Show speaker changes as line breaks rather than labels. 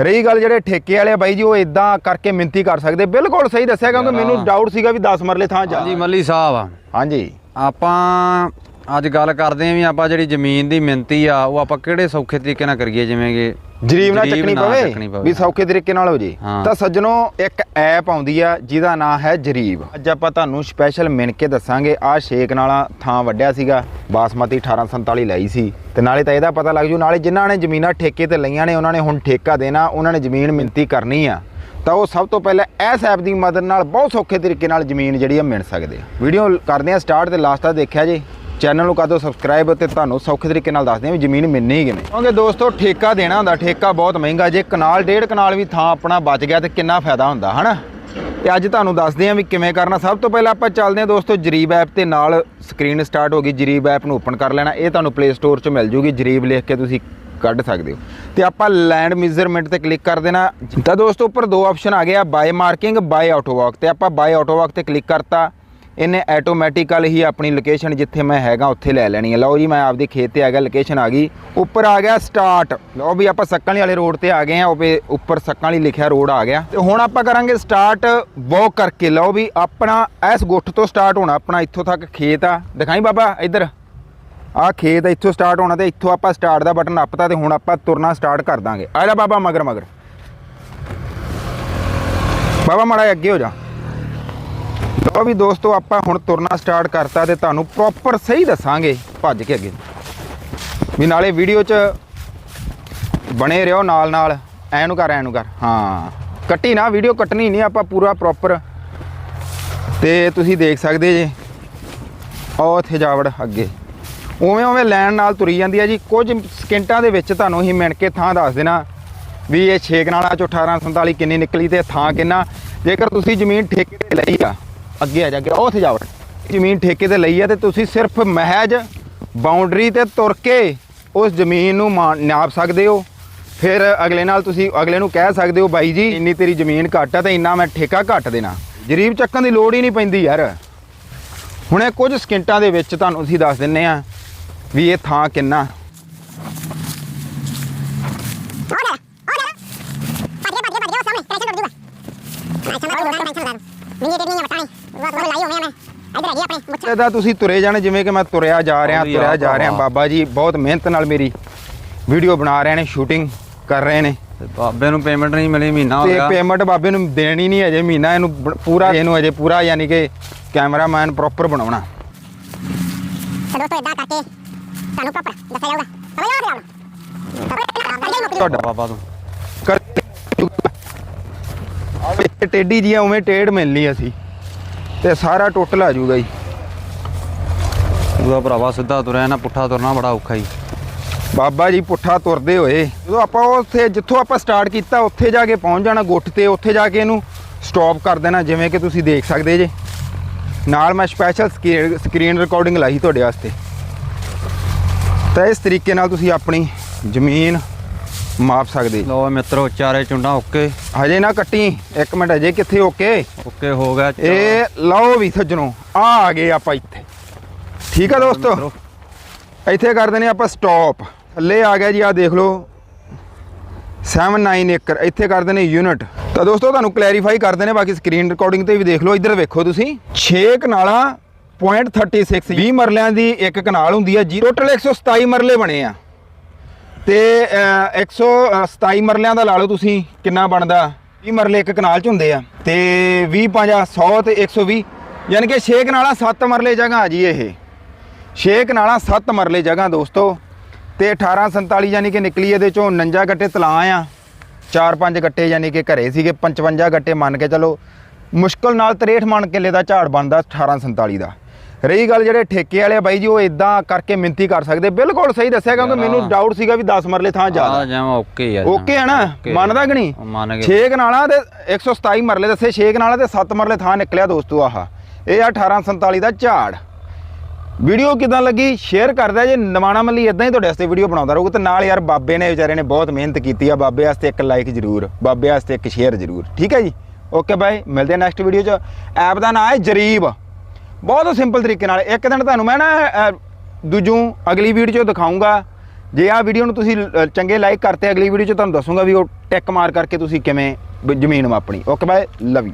ਰਹੀ ਗੱਲ ਜਿਹੜੇ ਠੇਕੇ ਵਾਲੇ ਆ ਬਾਈ ਜੀ ਉਹ ਇਦਾਂ ਕਰਕੇ ਮਿੰਤੀ ਕਰ ਸਕਦੇ। ਬਿਲਕੁਲ ਸਹੀ ਦੱਸਿਆ ਕਿਉਂਕਿ ਮੈਨੂੰ ਡਾਊਟ ਸੀਗਾ ਵੀ 10 ਮਰਲੇ ਥਾਂ ਜਾ।
ਹਾਂਜੀ ਮੱਲੀ ਸਾਹਿਬ
ਹਾਂਜੀ।
ਆਪਾਂ ਅੱਜ ਗੱਲ ਕਰਦੇ ਆਂ ਵੀ ਆਪਾਂ ਜਿਹੜੀ ਜ਼ਮੀਨ ਦੀ ਮਿੰਤੀ ਆ ਉਹ ਆਪਾਂ ਕਿਹੜੇ ਸੌਖੇ ਤਰੀਕੇ ਨਾਲ ਕਰੀਏ ਜਿਵੇਂ ਕਿ
ਜਰੀਬ ਨਾ ਚੱਕਣੀ
ਚੱਕਣੀ
ਪਵੇ। ਵੀ ਸੌਖੇ ਤਰੀਕੇ ਨਾਲ ਹੋ ਜੇ।
ਹਾਂ।
ਤਾਂ ਸੱਜਣੋ ਇੱਕ ਐਪ ਆਉਂਦੀ ਆ ਜਿਹਦਾ ਨਾਮ ਹੈ ਜਰੀਬ। ਅੱਜ ਆਪਾਂ ਤੁਹਾਨੂੰ ਸਪੈਸ਼ਲ ਮਿਣ ਕੇ ਦੱਸਾਂਗੇ। ਆਹ ਸ਼ੇਕ ਨਾਲਾ ਥਾਂ ਵੱਡਿਆ ਸੀਗਾ ਬਾਸਮਤੀ 1847 ਲਈ ਸੀ। ਤੇ ਨਾਲੇ ਤਾਂ ਇਹਦਾ ਪਤਾ ਲੱਗ ਜੂ ਨਾਲੇ ਜਿਨ੍ਹਾਂ ਨੇ ਜ਼ਮੀਨਾਂ ਠੇਕੇ ਤੇ ਲਈਆਂ ਨੇ ਉਹਨਾਂ ਨੇ ਹੁਣ ਠੇਕਾ ਦੇਣਾ ਉਹਨਾਂ ਨੇ ਜ਼ਮੀਨ ਮਿੰਤੀ ਕਰਨੀ ਆ। ਤਾਂ ਉਹ ਸਭ ਤੋਂ ਪਹਿਲਾਂ ਇਸ ਐਪ ਦੀ ਮਦਦ ਨਾਲ ਬਹੁਤ ਸੌਖੇ ਤਰੀਕੇ ਨਾਲ ਜ਼ਮੀਨ ਜਿਹੜੀ ਆ ਮਿਣ ਸਕਦੇ ਆ। ਵੀਡੀਓ ਕਰਦੇ ਆ ਸਟਾਰਟ ਤੇ ਲਾਸਟ ਤੱਕ ਦੇਖਿਆ ਜੇ। ਚੈਨਲ ਨੂੰ ਕਰ ਦਿਓ ਸਬਸਕ੍ਰਾਈਬ ਅਤੇ ਤੁਹਾਨੂੰ ਸੌਖੇ ਤਰੀਕੇ ਨਾਲ ਦੱਸਦੇ ਹਾਂ ਵੀ ਜ਼ਮੀਨ ਮਿਲਣੀ ਕਿਵੇਂ ਕਿਉਂਕਿ ਦੋਸਤੋ, ਠੇਕਾ ਦੇਣਾ ਹੁੰਦਾ, ਠੇਕਾ ਬਹੁਤ ਮਹਿੰਗਾ, ਜੇ ਕਨਾਲ, ਡੇਢ ਕਨਾਲ ਵੀ ਥਾਂ ਆਪਣਾ ਬਚ ਗਿਆ ਤੇ ਕਿੰਨਾ ਫਾਇਦਾ ਹੁੰਦਾ, ਹਨਾ? ਤੇ ਅੱਜ ਤੁਹਾਨੂੰ ਦੱਸਦੇ ਹਾਂ ਵੀ ਕਿਵੇਂ ਕਰਨਾ। ਸਭ ਤੋਂ ਪਹਿਲਾਂ ਆਪਾਂ ਚੱਲਦੇ ਹਾਂ ਦੋਸਤੋ, ਜਰੀਬ ਐਪ ਤੇ ਨਾਲ ਸਕਰੀਨ ਸਟਾਰਟ ਹੋ ਗਈ, ਜਰੀਬ ਐਪ ਨੂੰ ਓਪਨ ਕਰ ਲੈਣਾ। ਇਹ ਤੁਹਾਨੂੰ ਪਲੇ ਸਟੋਰ 'ਚ ਮਿਲ ਜੂਗੀ, ਜਰੀਬ ਲਿਖ ਕੇ ਤੁਸੀਂ ਕੱਢ ਸਕਦੇ ਹੋ। ਤੇ ਆਪਾਂ ਲੈਂਡ ਮੈਜ਼ਰਮੈਂਟ ਤੇ ਕਲਿੱਕ ਕਰ ਦੇਣਾ। ਤਾਂ ਦੋਸਤੋ, ਉੱਪਰ ਦੋ ਆਪਸ਼ਨ ਆ ਗਏ ਆ by marking by auto walk ਤੇ। ਆਪਾਂ ਬਾਏ ਆਟੋ ਵਾਕ ਤੇ ਕਲਿੱਕ ਕਰਤਾ। ਇਹਨੇ ਆਟੋਮੈਟਿਕਲ ਹੀ ਆਪਣੀ ਲੋਕੇਸ਼ਨ ਜਿੱਥੇ ਮੈਂ ਹੈਗਾ ਉੱਥੇ ਲੈ ਲੈਣੀ ਹੈ। ਲਓ ਜੀ, ਮੈਂ ਆਪਦੇ ਖੇਤ ਤੇ ਆ ਗਿਆ ਲੋਕੇਸ਼ਨ ਆ ਗਈ। ਉੱਪਰ ਆ ਗਿਆ ਸਟਾਰਟ ਲਓ ਵੀ ਆਪਾਂ ਸੱਕਣ ਵਾਲੇ ਰੋਡ ਤੇ ਆ ਗਏ ਆ ਉਹ ਵੀ ਉੱਪਰ ਸੱਕਣ ਵਾਲੀ ਲਿਖਿਆ ਰੋਡ ਆ ਗਿਆ। ਤੇ ਹੁਣ ਆਪਾਂ ਕਰਾਂਗੇ ਸਟਾਰਟ ਵਾਕ ਕਰਕੇ। ਲਓ ਵੀ ਆਪਣਾ ਇਸ ਗੁੱਠ ਤੋਂ ਸਟਾਰਟ ਹੋਣਾ, ਆਪਣਾ ਇੱਥੋਂ ਤੱਕ ਖੇਤ ਆ। ਦਿਖਾਈ ਬਾਬਾ, ਇੱਧਰ। ਆਹ ਖੇਤ ਇੱਥੋਂ ਸਟਾਰਟ ਹੋਣਾ ਤੇ ਇੱਥੋਂ ਆਪਾਂ ਸਟਾਰਟ ਦਾ ਬਟਨ ਨੱਪਤਾ ਤੇ ਹੁਣ ਆਪਾਂ ਤੁਰਨਾ ਸਟਾਰਟ ਕਰ ਦਾਂਗੇ। ਆ ਜਾ ਬਾਬਾ, ਮਗਰ ਮਗਰ। ਬਾਬਾ, ਮਾੜਾ ਅੱਗੇ ਹੋ ਜਾ। ਲਓ ਵੀ ਦੋਸਤੋ, ਆਪਾਂ ਹੁਣ ਤੁਰਨਾ ਸਟਾਰਟ ਕਰਤਾ ਤੇ ਤੁਹਾਨੂੰ ਪ੍ਰੋਪਰ ਸਹੀ ਦੱਸਾਂਗੇ। ਭੱਜ ਕੇ ਅੱਗੇ। ਵੀ ਨਾਲੇ ਵੀਡੀਓ 'ਚ ਬਣੇ ਰਹੋ ਨਾਲ ਨਾਲ ਐ ਨੂੰ ਕਰ ਐ ਨੂੰ ਕਰ। ਹਾਂ। ਕੱਟੀ ਨਾ ਵੀਡੀਓ ਕੱਟਣੀ ਨਹੀਂ, ਆਪਾਂ ਪੂਰਾ ਪ੍ਰੋਪਰ ਤੇ ਤੁਸੀਂ ਦੇਖ ਸਕਦੇ ਜੇ। ਉਹ ਇੱਥੇ ਅੱਗੇ। ਉਵੇਂ ਉਵੇਂ ਲੈਣ ਨਾਲ ਤੁਰੀ ਜਾਂਦੀ ਹੈ ਜੀ। ਕੁਝ ਸਕਿੰਟਾਂ ਦੇ ਵਿੱਚ ਤੁਹਾਨੂੰ ਹੀ ਮਿਣ ਕੇ ਥਾਂ ਦੱਸ ਦੇਣਾ ਵੀ ਇਹ ਛੇਕ ਨਾਲਾ ਚੋਂ 1847 ਕਿੰਨੀ ਨਿਕਲੀ ਤੇ ਥਾਂ ਕਿੰਨਾ। ਜੇਕਰ ਤੁਸੀਂ ਜ਼ਮੀਨ ਠੇਕੇ ਤੇ ਲਈ ਆ ਅੱਗੇ ਆ ਜਾ ਕੇ, ਉਹ ਉੱਥੇ ਜਾਵੜ ਜ਼ਮੀਨ ਠੇਕੇ ਤੇ ਲਈ ਹੈ ਤੇ ਤੁਸੀਂ ਸਿਰਫ ਮਹਿਜ ਬਾਉਂਡਰੀ ਤੇ ਤੁਰ ਕੇ ਉਸ ਜ਼ਮੀਨ ਨੂੰ ਮਾ- ਨਾਪ ਸਕਦੇ ਹੋ। ਫਿਰ ਅਗਲੇ ਨਾਲ ਤੁਸੀਂ ਅਗਲੇ ਨੂੰ ਕਹਿ ਸਕਦੇ ਹੋ, ਬਾਈ ਜੀ, ਇੰਨੀ ਤੇਰੀ ਜ਼ਮੀਨ ਘੱਟ ਆ ਤੇ ਇੰਨਾ ਮੈਂ ਠੇਕਾ ਘੱਟ ਦੇਣਾ। ਜਰੀਬ ਚੱਕਣ ਦੀ ਲੋੜ ਹੀ ਨਹੀਂ ਪੈਂਦੀ ਯਾਰ। ਹੁਣੇ ਕੁਝ ਸਕਿੰਟਾਂ ਦੇ ਵਿੱਚ ਤੁਹਾਨੂੰ ਅਸੀਂ ਦੱਸ ਦਿੰਨੇ ਆ ਵੀ ਇਹ ਥਾਂ ਕਿੰਨਾ। ਇਹਦਾ ਤੁਸੀਂ ਤੁਰੇ ਜਾਣੇ ਜਿਵੇਂ ਕਿ ਮੈਂ ਤੁਰਿਆ ਜਾ ਰਿਹਾ ਤੁਰਿਆ ਜਾ ਰਿਹਾ। ਬਾਬਾ ਜੀ ਬਹੁਤ ਮਿਹਨਤ ਨਾਲ ਮੇਰੀ ਵੀਡੀਓ ਬਣਾ ਰਹੇ ਨੇ ਸ਼ੂਟਿੰਗ ਕਰ ਰਹੇ ਨੇ।
ਤੇ ਬਾਬੇ ਨੂੰ ਪੇਮੈਂਟ ਨਹੀਂ ਮਿਲੀ ਮਹੀਨਾ ਹੋ
ਤੇ
ਗਿਆ।
ਪੇਮੈਂਟ ਬਾਬੇ ਨੂੰ ਦੇਣੀ ਨਹੀਂ ਅਜੇ ਮਹੀਨਾ ਇਹਨੂੰ ਪੂਰਾ ਇਹਨੂੰ ਅਜੇ ਪੂਰਾ ਯਾਨੀ ਕਿ ਕੈਮਰਾਮੈਨ ਪ੍ਰੋਪਰ ਬਣਾਉਣਾ।
ਦੋਸਤੋ ਇਦਾਂ ਕਰਕੇ ਤੁਹਾਨੂੰ ਪ੍ਰੋਪਰ ਦੱਸਿਆ ਜਾਊਗਾ।
ਤੁਹਾਡਾ
ਬਾਬਾ ਤੋਂ।
ਕਰ ਇਹ ਟੇਢੀ ਜੀ ਆ, ਉਵੇਂ ਟੇਢ ਮਿਲਣੀ ਅਸੀਂ। ਤੇ ਸਾਰਾ ਟੋਟਲ ਆ ਜਾਊਗਾ ਜੀ।
ਉਹਦਾ ਭਰਾਵਾ ਸਿੱਧਾ ਤੁਰਿਆ ਨਾ ਪੁੱਠਾ ਤੁਰਨਾ ਬੜਾ ਔਖਾ ਹੀ
ਬਾਬਾ ਜੀ ਪੁੱਠਾ ਤੁਰਦੇ ਹੋਏ ਜਦੋਂ ਆਪਾਂ ਉੱਥੇ ਜਿੱਥੋਂ ਆਪਾਂ ਸਟਾਰਟ ਕੀਤਾ ਉੱਥੇ ਜਾ ਕੇ ਪਹੁੰਚ ਜਾਣਾ ਗੁੱਠ ਤੇ ਉੱਥੇ ਜਾ ਕੇ ਇਹਨੂੰ ਸਟਾਪ ਕਰ ਦੇਣਾ ਜਿਵੇਂ ਕਿ ਤੁਸੀਂ ਦੇਖ ਸਕਦੇ ਜੇ। ਨਾਲ ਮੈਂ ਸਪੈਸ਼ਲ ਸਕਰੀਨ ਰਿਕਾਰਡਿੰਗ ਲਾਈ ਤੁਹਾਡੇ ਵਾਸਤੇ। ਤਾਂ ਇਸ ਤਰੀਕੇ ਨਾਲ ਤੁਸੀਂ ਆਪਣੀ ਜ਼ਮੀਨ ਮਾਪ ਸਕਦੇ। ਜੀ।
ਲੋ ਮਿੱਤਰੋ ਚਾਰੇ ਚੁੰਡਾ ਓਕੇ।
ਹਜੇ ਨਾ ਕੱਟੀ। ਇੱਕ ਮਿੰਟ ਹਜੇ ਕਿੱਥੇ ਓਕੇ?
ਓਕੇ ਹੋ ਗਿਆ।
ਇਹ ਲਓ ਵੀ ਸੱਜਣੋ ਆ ਆ ਗਏ ਆਪਾਂ ਇੱਥੇ। ਠੀਕ ਆ ਦੋਸਤੋ। ਇੱਥੇ ਕਰ ਦਿੰਦੇ ਆਪਾਂ ਸਟਾਪ ਥੱਲੇ ਆ ਗਿਆ ਜੀ ਆ ਦੇਖ ਲਓ। 79 ਏਕੜ ਇੱਥੇ ਕਰ ਦਿੰਦੇ ਯੂਨਿਟ ਤਾਂ ਦੋਸਤੋ ਤੁਹਾਨੂੰ ਕਲੈਰੀਫਾਈ ਕਰਦੇ ਨੇ ਬਾਕੀ ਸਕਰੀਨ ਰਿਕਾਰਡਿੰਗ ਤੇ ਵੀ ਦੇਖ ਲਓ। ਇੱਧਰ ਵੇਖੋ ਤੁਸੀਂ। 6 ਕਨਾਲਾਂ 0.36 20 ਮਰਲਿਆਂ ਦੀ ਇੱਕ ਕਨਾਲ ਹੁੰਦੀ ਹੈ ਜੀ। ਟੋਟਲ 127 ਮਰਲੇ ਬਣੇ ਆ। ਤੇ ਅਹ, 127 ਮਰਲਿਆਂ ਦਾ ਲਾ ਲਓ ਤੁਸੀਂ ਕਿੰਨਾ ਬਣਦਾ? 20 ਮਰਲੇ ਇੱਕ ਕਨਾਲ ਚ ਹੁੰਦੇ ਆ। ਤੇ 20 ਪੰਜਾ 100 ਤੇ 120 ਯਾਨੀ ਕਿ 6 ਕਨਾਲਾਂ 7 ਮਰਲੇ ਜਗ੍ਹਾ ਆ ਜੀ ਇਹ। 6 ਕਨਾਲਾਂ 7 ਮਰਲੇ ਜਗ੍ਹਾ ਦੋਸਤੋ। ਤੇ 1847 ਯਾਨੀ ਕਿ ਨਿਕਲੀ ਇਹਦੇ ਚੋਂ 49 ਗੱਟੇ ਤਲਾ ਆ। 4-5 ਗੱਟੇ ਯਾਨੀ ਕਿ ਘਰੇ ਸੀਗੇ 55 ਗੱਟੇ ਮੰਨ ਕੇ ਚਲੋ। ਮੁਸ਼ਕਲ ਨਾਲ 63 ਮਣ ਕਿੱਲੇ ਦਾ ਝਾੜ ਬਣਦਾ 1847 ਦਾ। ਰਹੀ ਗੱਲ ਜਿਹੜੇ ਠੇਕੇ ਵਾਲੇ ਆ ਬਾਈ ਜੀ ਉਹ ਇਦਾਂ ਕਰਕੇ ਮਿੰਤੀ ਕਰ ਸਕਦੇ। ਬਿਲਕੁਲ ਸਹੀ ਦੱਸਿਆ ਕਿਉਂਕਿ ਮੈਨੂੰ ਡਾਊਟ ਸੀਗਾ ਵੀ 10 ਮਰਲੇ ਥਾਂ
ਆ
ਜ਼ਿਆਦਾ
ਜਾਵਾਂ ਓਕੇ ਯਾਰ
ਓਕੇ ਹੈ ਨਾ। ਮੰਨਦਾ ਕਿ ਨਹੀਂ?
ਮੰਨ ਗਏ
6 ਕਨਾਲਾਂ ਤੇ 127 ਮਰਲੇ ਦੱਸੇ 6 ਕਨਾਲਾਂ ਤੇ 7 ਮਰਲੇ ਥਾਂ ਨਿਕਲਿਆ ਦੋਸਤੋ ਆਹ। ਇਹ ਆ 1847 ਦਾ ਝਾੜ। ਵੀਡੀਓ ਕਿਦਾਂ ਲੱਗੀ? ਸ਼ੇਅਰ ਕਰਦਾ ਜੇ ਨਵਾਣਾ ਮੱਲੀ ਇਦਾਂ ਹੀ ਤੁਹਾਡੇ ਵਾਸਤੇ ਵੀਡੀਓ ਬਣਾਉਂਦਾ ਰਹੂਗਾ। ਤੇ ਨਾਲ ਯਾਰ ਬਾਬੇ ਨੇ ਵਿਚਾਰੇ ਨੇ ਬਹੁਤ ਮਿਹਨਤ ਕੀਤੀ ਆ। ਬਾਬੇ ਵਾਸਤੇ ਇੱਕ ਲਾਈਕ ਜ਼ਰੂਰ ਬਾਬੇ ਵਾਸਤੇ ਇੱਕ ਸ਼ੇਅਰ ਜ਼ਰੂਰ। ਠੀਕ ਹੈ ਜੀ? ਓਕੇ ਬਾਈ ਮਿਲਦੇ ਆ ਨੈਕਸਟ ਵੀਡੀਓ 'ਚ। ਐਪ ਦਾ ਨਾਮ ਹੈ ਜਰੀਬ। ਬਹੁਤ ਸਿੰਪਲ ਤਰੀਕੇ ਨਾਲ। ਇੱਕ ਦਿਨ ਤੁਹਾਨੂੰ ਮੈਂ ਨਾ ਅਹ, ਦੂਜੂ ਅਗਲੀ ਵੀਡੀਓ 'ਚ ਦਿਖਾਉਂਗਾ ਜੇ ਆਹ ਵੀਡੀਓ ਨੂੰ ਤੁਸੀਂ ਚੰਗੇ ਲਾਈਕ ਕਰਤੇ ਅਗਲੀ ਵੀਡੀਓ 'ਚ ਤੁਹਾਨੂੰ ਦੱਸੂਗਾ ਵੀ ਉਹ ਟੈਕ ਮਾਰ ਕਰਕੇ ਤੁਸੀਂ ਕਿਵੇਂ ਜ਼ਮੀਨ ਮਾਪਣੀ। Okay bye love you